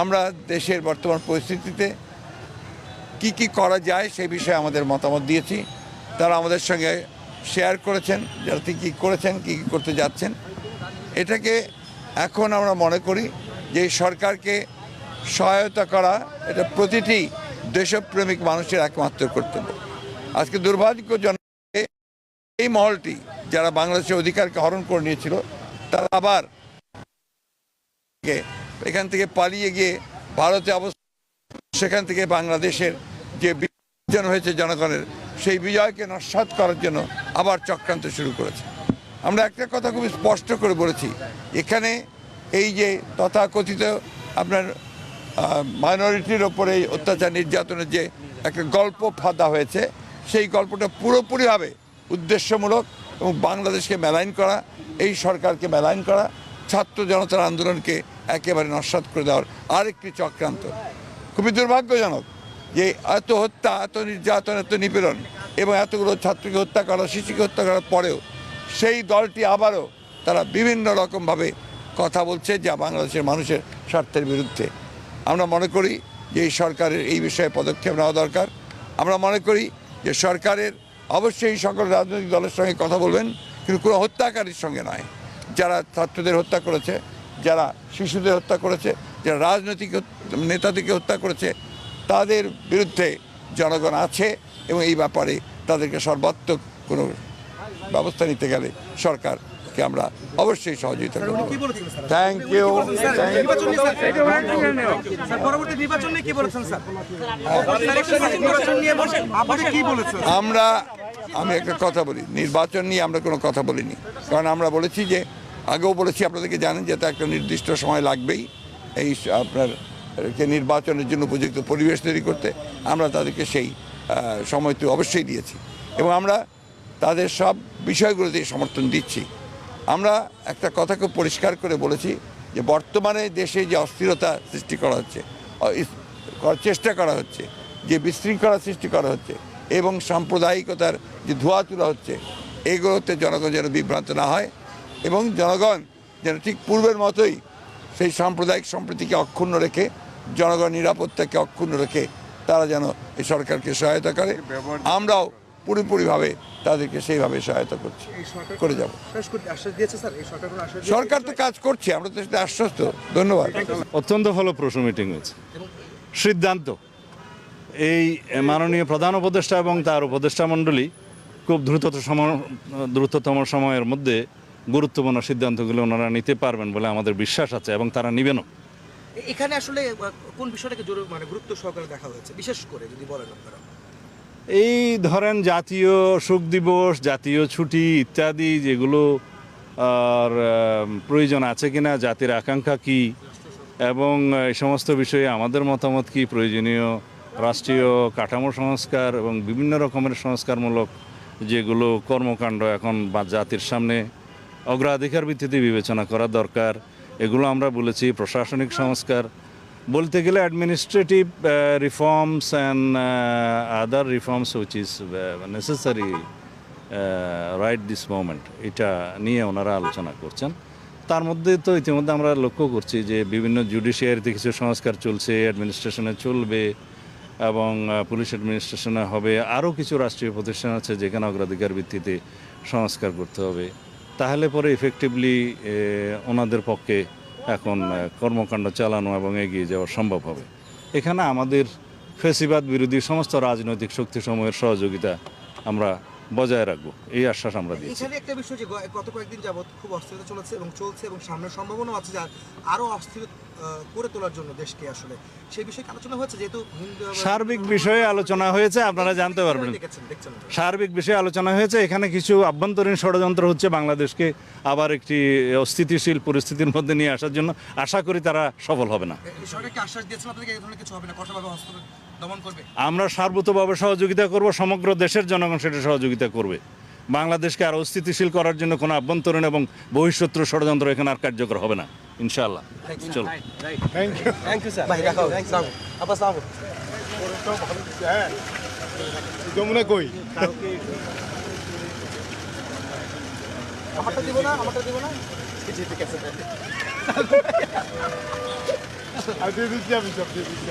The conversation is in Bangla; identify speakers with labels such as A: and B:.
A: আমরা দেশের বর্তমান পরিস্থিতিতে কি কি করা যায় সেই বিষয়ে আমাদের মতামত দিয়েছি। তারা আমাদের সঙ্গে শেয়ার করেছেন, যারা কী কী করেছেন, কী কী করতে যাচ্ছেন। এটাকে এখন আমরা মনে করি যে সরকারকে সহায়তা করা এটা প্রতিটি দেশপ্রেমিক মানুষের একমাত্র কর্তব্য। আজকে দুর্ভাগ্যজনক এই মহলটি যারা বাংলাদেশের অধিকারকে হরণ করে নিয়েছিল, তারা আবার এখান থেকে পালিয়ে গিয়ে ভারতে অবস্থান, সেখান থেকে বাংলাদেশের যে বিভাজন হয়েছে জনগণের, সেই বিজয়কে নস্বাত করার জন্য আবার চক্রান্ত শুরু করেছে। আমরা একটা কথা খুব স্পষ্ট করে বলেছি, এখানে এই যে তথাকথিত আপনার মাইনরিটির ওপরে অত্যাচার নির্যাতনের যে একটা গল্প ফাঁদা হয়েছে, সেই গল্পটা পুরোপুরিভাবে উদ্দেশ্যমূলক এবং বাংলাদেশকে মেলাইন করা, এই সরকারকে মেলাইন করা ছাত্র জনতার আন্দোলনকে একেবারে নস্বাত করে দেওয়ার আরেকটি চক্রান্ত। খুবই দুর্ভাগ্যজনক যে এত হত্যা, এত নির্যাতন, এত নিপীড়ন এবং এতগুলো ছাত্রকে হত্যা করা শিশুকে হত্যা করার পরেও সেই দলটি আবারও তারা বিভিন্ন রকমভাবে কথা বলছে যা বাংলাদেশের মানুষের স্বার্থের বিরুদ্ধে। আমরা মনে করি যে এই সরকারের এই বিষয়ে পদক্ষেপ নেওয়া দরকার। আমরা মনে করি যে সরকারের অবশ্যই সকল রাজনৈতিক দলের সঙ্গে কথা বলবেন, কিন্তু কোনো হত্যাকারীর সঙ্গে নয়। যারা ছাত্রদের হত্যা করেছে যারা শিশুদের হত্যা করেছে যারা রাজনৈতিক নেতাদেরকে হত্যা করেছে তাদের বিরুদ্ধে জনগণ আছে এবং এই ব্যাপারে তাদেরকে সর্বাত্মক কোনো ব্যবস্থা নিতে গেলে সরকারকে আমরা অবশ্যই সহযোগিতা করব। থ্যাংক ইউ আমরা আমি একটা কথা বলি। নির্বাচন নিয়ে আমরা কোনো কথা বলিনি। কারণ আমরা বলেছি যে আগেও বলেছি আপনাদেরকে জানেন যে তা একটা নির্দিষ্ট সময় লাগবেই এই আপনার নির্বাচনের জন্য উপযুক্ত পরিবেশ তৈরি করতে। আমরা তাদেরকে সেই আহ, সময়টি অবশ্যই দিয়েছি। এবং আমরা তাদের সব বিষয়গুলোতে সমর্থন দিচ্ছি। আমরা একটা কথা খুব পরিষ্কার করে বলেছি যে বর্তমানে দেশে যে অস্থিরতা সৃষ্টি করা হচ্ছে চেষ্টা করা হচ্ছে যে বিশৃঙ্খলা সৃষ্টি করা হচ্ছে এবং সাম্প্রদায়িকতার যে ধোয়া তোলা হচ্ছে এগুলোতে জনগণ যেন বিভ্রান্ত না হয়। এবং জনগণ যেন ঠিক পূর্বের মতোই সেই সাম্প্রদায়িক সম্প্রীতিকে অক্ষুণ্ণ রেখে জনগণ নিরাপত্তাকে অক্ষুণ্ণ রেখে তারা যেন এই সরকারকে সহায়তা করে। আমরাও পুরোপুরিভাবে তাদেরকে সেইভাবে সহায়তা করছি। করে যাব।
B: আশ্বাস করতে আশ্বাস দিয়েছে স্যার? এই সরকার
A: তো কাজ করছে আমরা তো সেটা আশ্বস্ত। ধন্যবাদ।
C: অত্যন্ত ফলপ্রসূ মিটিং হয়েছে। সিদ্ধান্ত। এই মাননীয় প্রধান উপদেষ্টা এবং তার উপদেষ্টা মণ্ডলী খুব দ্রুততম সম- দ্রুততম সময়ের মধ্যে গুরুত্বপূর্ণ সিদ্ধান্তগুলো ওনারা নিতে পারবেন বলে আমাদের বিশ্বাস আছে এবং তারা নেবেনও।
B: এখানে আসলে কোন বিষয়টাকে জরুরি মানে গুরুত্ব সহকারে দেখা হয়েছে? বিশেষ করে যদি বলেন আপনারা।
C: এই ধরেন জাতীয় শোক দিবস জাতীয় ছুটি ইত্যাদি যেগুলো আর প্রয়োজন আছে কিনা জাতির আকাঙ্ক্ষা কি এবং এই সমস্ত বিষয়ে আমাদের মতামত কি প্রয়োজনীয় রাষ্ট্রীয় কাঠামো সংস্কার এবং বিভিন্ন রকমের সংস্কারমূলক যেগুলো কর্মকাণ্ড এখন বা জাতির সামনে অগ্রাধিকার ভিত্তিতে বিবেচনা করা দরকার। এগুলো আমরা বলেছি, প্রশাসনিক সংস্কার। বলতে গেলে administrative reforms and other reforms which is necessary right this moment এটা নিয়ে ওনারা আলোচনা করছেন। তার মধ্যে তো ইতিমধ্যে আমরা লক্ষ্য করছি যে বিভিন্ন জুডিশিয়ারিতে কিছু সংস্কার চলছে অ্যাডমিনিস্ট্রেশনে চলবে এবং পুলিশ অ্যাডমিনিস্ট্রেশনে হবে। আরও কিছু রাষ্ট্রীয় প্রতিষ্ঠান আছে যেখানে অগ্রাধিকার ভিত্তিতে সংস্কার করতে হবে। তাহলে পরে ইফেক্টিভলি ওনাদের পক্ষে এখন কর্মকাণ্ড চালানো এবং এগিয়ে যাওয়া সম্ভব হবে। এখানে আমাদের ফেসিবাদ বিরোধী সমস্ত রাজনৈতিক শক্তি সময়ের সহযোগিতা আমরা বজায় রাখব। এই আশ্বাস আমরা
B: এখানে একটা বিষয় যে গত কয়েকদিন যাবত খুব অস্থিরতা চলেছে এবং চলছে এবং সামনের সম্ভাবনাও আছে যে আরও আরও অস্থির আহ, করে তোলার জন্য দেশকে আসলে। সেই বিষয়ে আলোচনা হয়েছে? যেহেতু
C: সার্বিক বিষয়ে আলোচনা হয়েছে আপনারা জানতে পারবেন। সার্বিক বিষয়ে আলোচনা হয়েছে এখানে কিছু আভ্যন্তরীণ ষড়যন্ত্র হচ্ছে বাংলাদেশকে আবার একটি অস্থিতিশীল পরিস্থিতির মধ্যে নিয়ে আসার জন্য। আশা করি তারা সফল হবে না। আমরা সার্বতভাবে সহযোগিতা করব সমগ্র দেশের জনগণ সেটা সহযোগিতা করবে। বাংলাদেশকে আর অস্থিতিশীল করার জন্য কোনো আভ্যন্তরীণ এবং বহিঃশত্রু ষড়যন্ত্র এখানে আর কার্যকর হবে না। ইনশাআল্লাহ। চলো।
B: থ্যাংক ইউ স্যার ভাই রাখো। আব্বাস আসসালাম
D: যমুনা কই?
B: আমারটা দিব না আমারটা দিব না। ঠিক আছে।
D: আমি দিয়ে দিচ্ছি আমি সব দিয়ে দিচ্ছি